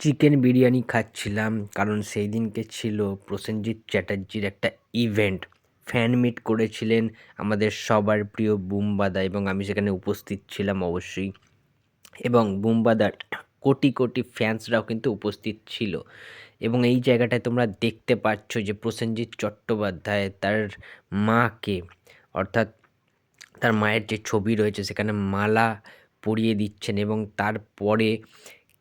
Chicken biryani খাচ্ছিলাম, কারণ সেই দিনকে ছিল প্রসেনজিৎ চ্যাটার্জির একটা ইভেন্ট ফ্যান মিট করেছিলেন আমাদের সবার প্রিয় বুমবাদা এবং আমি সেখানে উপস্থিত ছিলাম অবশ্যই। এবং বুমবাদার কোটি কোটি ফ্যান্সরাও কিন্তু উপস্থিত ছিল। এবং এই জায়গাটায় তোমরা দেখতে পাচ্ছ যে প্রসেনজিৎ চট্টোপাধ্যায় তার মাকে, অর্থাৎ তার মায়ের যে ছবি রয়েছে সেখানে মালা পরিয়ে দিচ্ছেন এবং তারপরে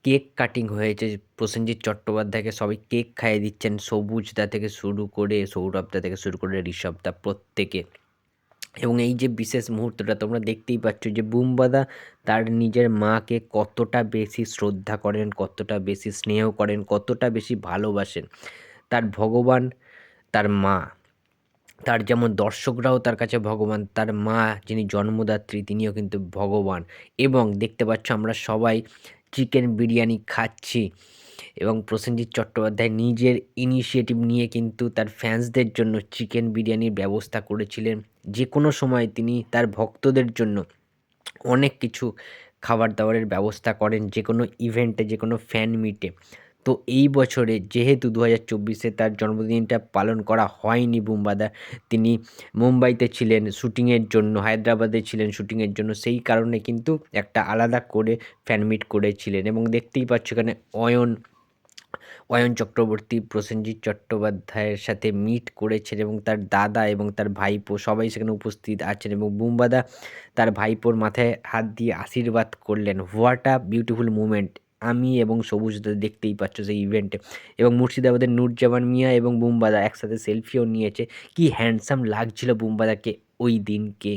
কেক কাটিং হয়েছে। প্রসেনজিৎ চট্টোপাধ্যায়কে সবাই কেক খাইয়ে দিচ্ছেন। সবুজদা থেকে শুরু করে, সৌরভদা থেকে শুরু করে, ঋষভদা প্রত্যেকে। এবং এই যে বিশেষ মুহূর্তটা তোমরা দেখতেই পাচ্ছ যে বুমবাদা তার নিজের মাকে কতটা বেশি শ্রদ্ধা করেন, কতটা বেশি স্নেহ করেন, কতটা বেশি ভালোবাসেন। তার ভগবান তার মা। তার যেমন দর্শকরাও তার কাছে ভগবান, তার মা যিনি জন্মদাত্রী তিনিও কিন্তু ভগবান। এবং দেখতে পাচ্ছ আমরা সবাই চিকেন বিরিয়ানি খাচ্ছি। এবং প্রসেনজিৎ চট্টোপাধ্যায় নিজের ইনিশিয়েটিভ নিয়ে কিন্তু তার ফ্যান্সদের জন্য চিকেন বিরিয়ানির ব্যবস্থা করেছিলেন। যে কোনো সময় তিনি তার ভক্তদের জন্য অনেক কিছু খাবার দাবারের ব্যবস্থা করেন যে কোনো ইভেন্টে যে কোনো ফ্যান মিটে তো এই বছরে যেহেতু দু হাজার চব্বিশে তার জন্মদিনটা পালন করা হয়নি বুম্বাদা, তিনি মুম্বাইতে ছিলেন শ্যুটিংয়ের জন্য, হায়দ্রাবাদে ছিলেন শ্যুটিংয়ের জন্য, সেই কারণে কিন্তু একটা আলাদা করে ফ্যান মিট করেছিলেন। এবং দেখতেই পাচ্ছ এখানে অয়ন অয়ন চক্রবর্তী, প্রসেনজিৎ চট্টোপাধ্যায়ের সাথে মিট করেছেন এবং তার দাদা এবং তার ভাইপো সবাই সেখানে উপস্থিত আছেন এবং বুম্বাদা তার ভাইপোর মাথায় হাত দিয়ে আশীর্বাদ করলেন। হোয়াট আ বিউটিফুল মুমেন্ট আমি এবং সবুজ দেখতেই পাচ্ছ সেই ইভেন্টে এবং মুর্শিদাবাদের নূরজামান মিয়া এবং বুম্বাদা একসাথে সেলফিও নিয়েছে। কি হ্যান্ডসাম লাগছিল বুম্বাদাকে ওই দিনকে।